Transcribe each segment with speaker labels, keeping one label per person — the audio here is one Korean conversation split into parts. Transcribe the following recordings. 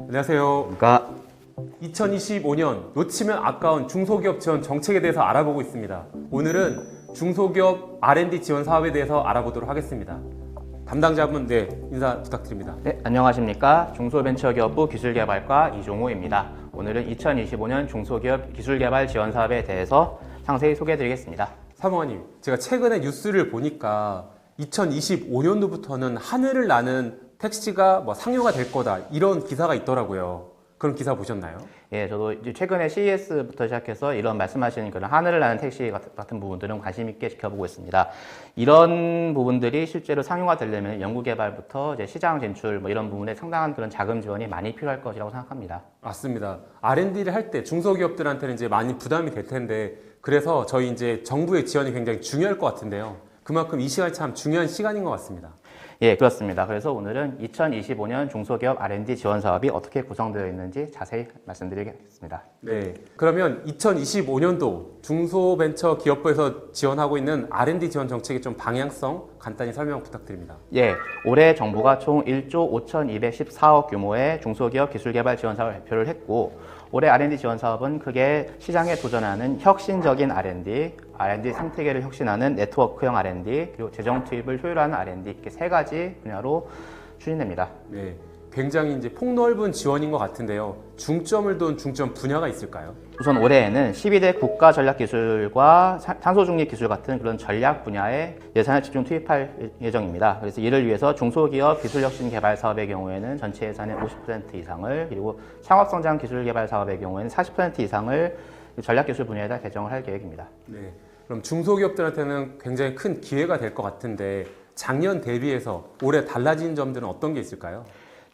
Speaker 1: 안녕하세요.
Speaker 2: 그러니까
Speaker 1: 2025년 놓치면 아까운 중소기업 지원 정책에 대해서 알아보고 있습니다. 오늘은 중소기업 R&D 지원 사업에 대해서 알아보도록 하겠습니다. 담당자분 네 인사 부탁드립니다.
Speaker 2: 네, 안녕하십니까 중소벤처기업부 기술개발과 이종호입니다. 오늘은 2025년 중소기업 기술개발 지원 사업에 대해서 상세히 소개해드리겠습니다.
Speaker 1: 사무관님, 제가 최근에 뉴스를 보니까 2025년도부터는 하늘을 나는 택시가 뭐 상용화 될 거다 이런 기사가 있더라고요. 그런 기사 보셨나요?
Speaker 2: 예, 저도 이제 최근에 CES부터 시작해서 이런 말씀하시는 그런 하늘을 나는 택시 같은, 부분들은 관심 있게 지켜보고 있습니다. 이런 부분들이 실제로 상용화 되려면 연구 개발부터 이제 시장 진출 뭐 이런 부분에 상당한 그런 자금 지원이 많이 필요할 것이라고 생각합니다.
Speaker 1: 맞습니다. R&D를 할 때 중소기업들한테는 이제 많이 부담이 될 텐데 그래서 저희 이제 정부의 지원이 굉장히 중요할 것 같은데요. 그만큼 이 시간이 참 중요한 시간인 것 같습니다.
Speaker 2: 예, 그렇습니다. 그래서 오늘은 2025년 중소기업 R&D 지원 사업이 어떻게 구성되어 있는지 자세히 말씀드리겠습니다.
Speaker 1: 네. 그러면 2025년도 중소벤처기업부에서 지원하고 있는 R&D 지원 정책의 좀 방향성 간단히 설명 부탁드립니다.
Speaker 2: 예, 올해 정부가 총 1조 5,214억 규모의 중소기업 기술개발 지원 사업을 발표를 했고 올해 R&D 지원 사업은 크게 시장에 도전하는 혁신적인 R&D, R&D 생태계를 혁신하는 네트워크형 R&D, 그리고 재정 투입을 효율화하는 R&D 이렇게 세 가지 분야로 추진됩니다.
Speaker 1: 네. 굉장히 이제 폭넓은 지원인 것 같은데요. 중점을 둔 중점 분야가 있을까요?
Speaker 2: 우선 올해에는 12대 국가 전략 기술과 사- 탄소 중립 기술 같은 그런 전략 분야에 예산을 집중 투입할 예정입니다. 그래서 이를 위해서 중소기업 기술 혁신 개발 사업의 경우에는 전체 예산의 50% 이상을 그리고 창업 성장 기술 개발 사업의 경우에는 40% 이상을 전략 기술 분야에다 배정을 할 계획입니다.
Speaker 1: 네. 그럼 중소기업들한테는 굉장히 큰 기회가 될 것 같은데 작년 대비해서 올해 달라진 점들은 어떤 게 있을까요?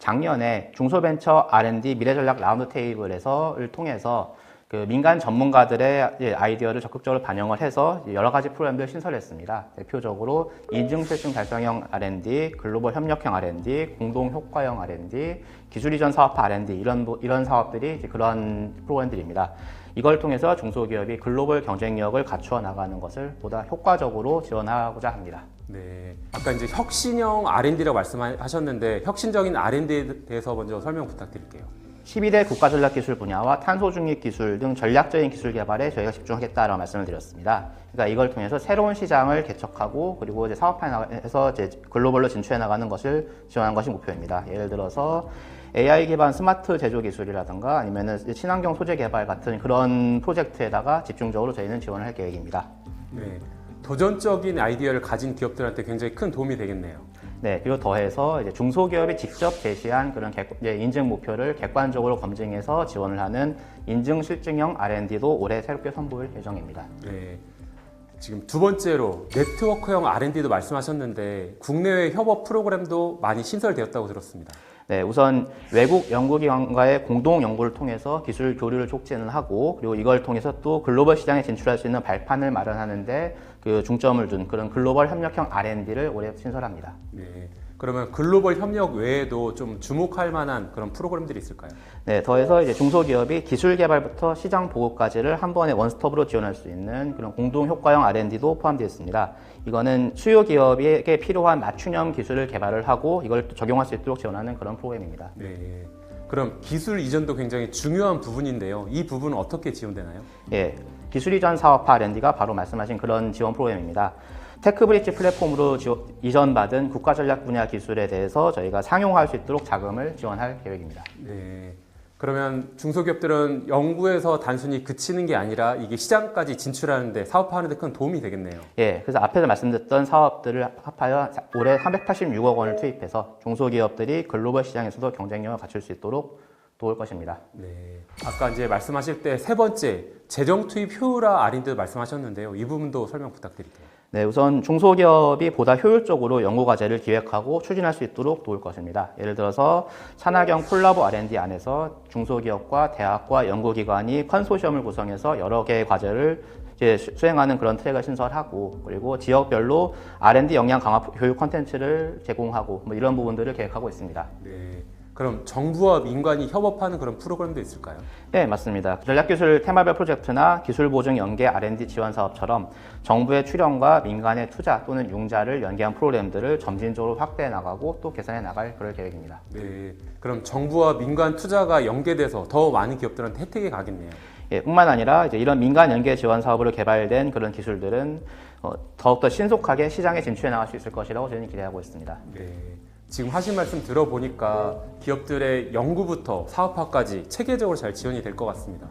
Speaker 2: 작년에 중소벤처 R&D 미래전략 라운드 테이블에서를 통해서 그 민간 전문가들의 아이디어를 적극적으로 반영을 해서 여러 가지 프로그램들을 신설했습니다. 대표적으로 이중 실증 달성형 R&D, 글로벌 협력형 R&D, 공동 효과형 R&D, 기술 이전 사업화 R&D 이런 부- 이런 사업들이 그런 프로그램들입니다. 이걸 통해서 중소기업이 글로벌 경쟁력을 갖추어 나가는 것을 보다 효과적으로 지원하고자 합니다.
Speaker 1: 네. 아까 이제 혁신형 R&D라고 말씀하셨는데 혁신적인 R&D에 대해서 먼저 설명 부탁드릴게요.
Speaker 2: 12대 국가전략 기술 분야와 탄소 중립 기술 등 전략적인 기술 개발에 저희가 집중하겠다라고 말씀을 드렸습니다. 그러니까 이걸 통해서 새로운 시장을 개척하고 그리고 이제 사업화해서 이제 글로벌로 진출해 나가는 것을 지원하는 것이 목표입니다. 예를 들어서 AI 기반 스마트 제조 기술이라든가 아니면은 친환경 소재 개발 같은 그런 프로젝트에다가 집중적으로 저희는 지원을 할 계획입니다.
Speaker 1: 네. 도전적인 아이디어를 가진 기업들한테 굉장히 큰 도움이 되겠네요.
Speaker 2: 네, 그리고 더해서 이제 중소기업이 직접 제시한 그런 객- 인증 목표를 객관적으로 검증해서 지원을 하는 인증 실증형 R&D도 올해 새롭게 선보일 예정입니다.
Speaker 1: 네. 지금 두 번째로 네트워크형 R&D도 말씀하셨는데 국내외 협업 프로그램도 많이 신설되었다고 들었습니다.
Speaker 2: 네, 우선 외국 연구기관과의 공동 연구를 통해서 기술 교류를 촉진을 하고 그리고 이걸 통해서 또 글로벌 시장에 진출할 수 있는 발판을 마련하는데 그 중점을 둔 그런 글로벌 협력형 R&D를 올해 신설합니다.
Speaker 1: 네. 그러면 글로벌 협력 외에도 좀 주목할 만한 그런 프로그램들이 있을까요?
Speaker 2: 네, 더해서 이제 중소기업이 기술 개발부터 시장 보급까지를 한 번에 원스톱으로 지원할 수 있는 그런 공동 효과형 R&D도 포함되어 있습니다. 이거는 수요 기업에게 필요한 맞춤형 기술을 개발을 하고 이걸 또 적용할 수 있도록 지원하는 그런 프로그램입니다.
Speaker 1: 네. 그럼 기술 이전도 굉장히 중요한 부분인데요. 이 부분은 어떻게 지원되나요?
Speaker 2: 예, 기술 이전 사업화 R&D가 바로 말씀하신 그런 지원 프로그램입니다. 테크브릿지 플랫폼으로 지원, 이전받은 국가 전략 분야 기술에 대해서 저희가 상용화할 수 있도록 자금을 지원할 계획입니다.
Speaker 1: 네. 그러면 중소기업들은 연구에서 단순히 그치는 게 아니라 이게 시장까지 진출하는데 사업화하는데 큰 도움이 되겠네요.
Speaker 2: 예, 그래서 앞에서 말씀드렸던 사업들을 합하여 올해 386억 원을 투입해서 중소기업들이 글로벌 시장에서도 경쟁력을 갖출 수 있도록 도울 것입니다.
Speaker 1: 네. 아까 이제 말씀하실 때 세 번째 재정 투입 효율화 R&D도 말씀하셨는데요. 이 부분도 설명 부탁드릴게요.
Speaker 2: 네, 우선 중소기업이 보다 효율적으로 연구 과제를 기획하고 추진할 수 있도록 도울 것입니다. 예를 들어서 산하경 콜라보 R&D 안에서 중소기업과 대학과 연구기관이 컨소시엄을 구성해서 여러 개의 과제를 수행하는 그런 트랙을 신설하고 그리고 지역별로 R&D 역량 강화 교육 콘텐츠를 제공하고 뭐 이런 부분들을 계획하고 있습니다.
Speaker 1: 네. 그럼 정부와 민간이 협업하는 그런 프로그램도 있을까요?
Speaker 2: 네, 맞습니다. 전략기술 테마별 프로젝트나 기술 보증 연계 R&D 지원 사업처럼 정부의 출연과 민간의 투자 또는 융자를 연계한 프로그램들을 점진적으로 확대해 나가고 또 개선해 나갈 그럴 계획입니다.
Speaker 1: 네. 그럼 정부와 민간 투자가 연계돼서 더 많은 기업들한테 혜택이 가겠네요.
Speaker 2: 예, 뿐만 아니라 이제 이런 민간 연계 지원 사업으로 개발된 그런 기술들은 어, 더욱더 신속하게 시장에 진출해 나갈 수 있을 것이라고 저희는 기대하고 있습니다.
Speaker 1: 네. 지금 하신 말씀 들어보니까 기업들의 연구부터 사업화까지 체계적으로 잘 지원이 될 것 같습니다.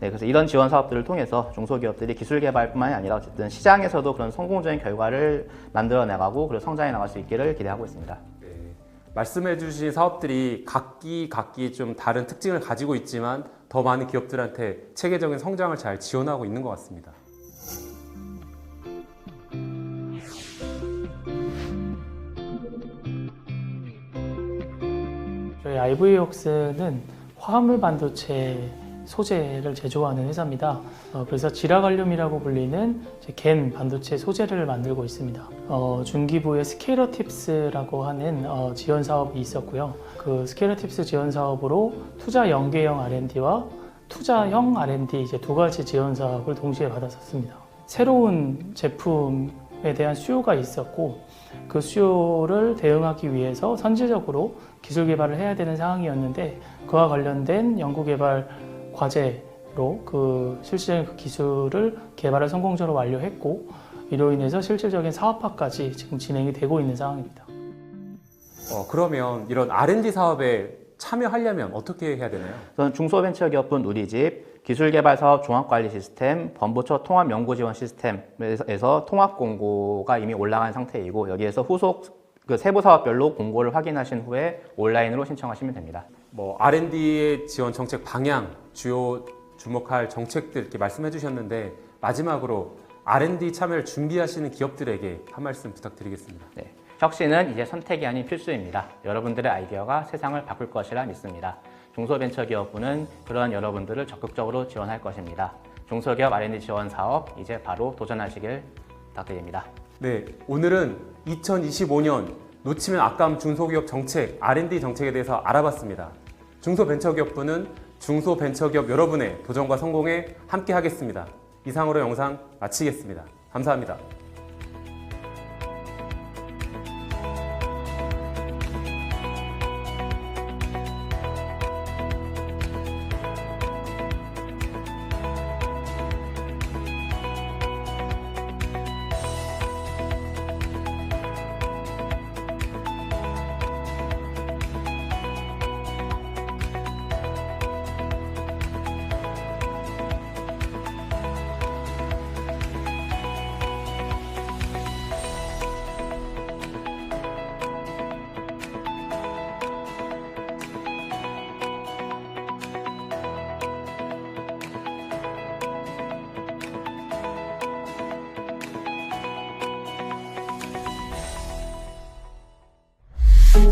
Speaker 2: 네, 그래서 이런 지원 사업들을 통해서 중소기업들이 기술 개발뿐만이 아니라 어쨌든 시장에서도 그런 성공적인 결과를 만들어 나가고 그리고 성장해 나갈 수 있기를 기대하고 있습니다.
Speaker 1: 네. 말씀해 주신 사업들이 각기 각기 좀 다른 특징을 가지고 있지만 더 많은 기업들한테 체계적인 성장을 잘 지원하고 있는 것 같습니다.
Speaker 3: 저희 IV웍스는 화합물 반도체 소재를 제조하는 회사입니다. 어, 그래서 지라갈륨이라고 불리는 겐 반도체 소재를 만들고 있습니다. 어, 중기부의 스케일러 팁스라고 하는 어, 지원 사업이 있었고요. 그 스케일러 팁스 지원 사업으로 투자 연계형 R&D와 투자형 R&D 이제 두 가지 지원 사업을 동시에 받았었습니다. 새로운 제품에 대한 수요가 있었고 그 수요를 대응하기 위해서 선제적으로 기술 개발을 해야 되는 상황이었는데 그와 관련된 연구 개발 과제로 그 실질적인 그 기술을 개발을 성공적으로 완료했고 이로 인해서 실질적인 사업화까지 지금 진행이 되고 있는 상황입니다.
Speaker 1: 어, 그러면 이런 R&D 사업에 참여하려면 어떻게 해야 되나요?
Speaker 2: 우선 중소벤처기업분 우리 집 기술개발사업 종합관리 시스템, 범부처 통합 연구 지원 시스템에서 통합 공고가 이미 올라간 상태이고 여기에서 후속 그 세부 사업별로 공고를 확인하신 후에 온라인으로 신청하시면 됩니다.
Speaker 1: 뭐 R&D의 지원 정책 방향, 주요 주목할 정책들 이렇게 말씀해 주셨는데 마지막으로 R&D 참여를 준비하시는 기업들에게 한 말씀 부탁드리겠습니다.
Speaker 2: 네. 혁신은 이제 선택이 아닌 필수입니다. 여러분들의 아이디어가 세상을 바꿀 것이라 믿습니다. 중소벤처기업부는 그러한 여러분들을 적극적으로 지원할 것입니다. 중소기업 R&D 지원 사업 이제 바로 도전하시길 부탁드립니다.
Speaker 1: 네, 오늘은 2025년 놓치면 아까운 중소기업 정책, R&D 정책에 대해서 알아봤습니다. 중소벤처기업부는 중소벤처기업 여러분의 도전과 성공에 함께 하겠습니다. 이상으로 영상 마치겠습니다. 감사합니다.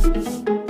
Speaker 3: 네.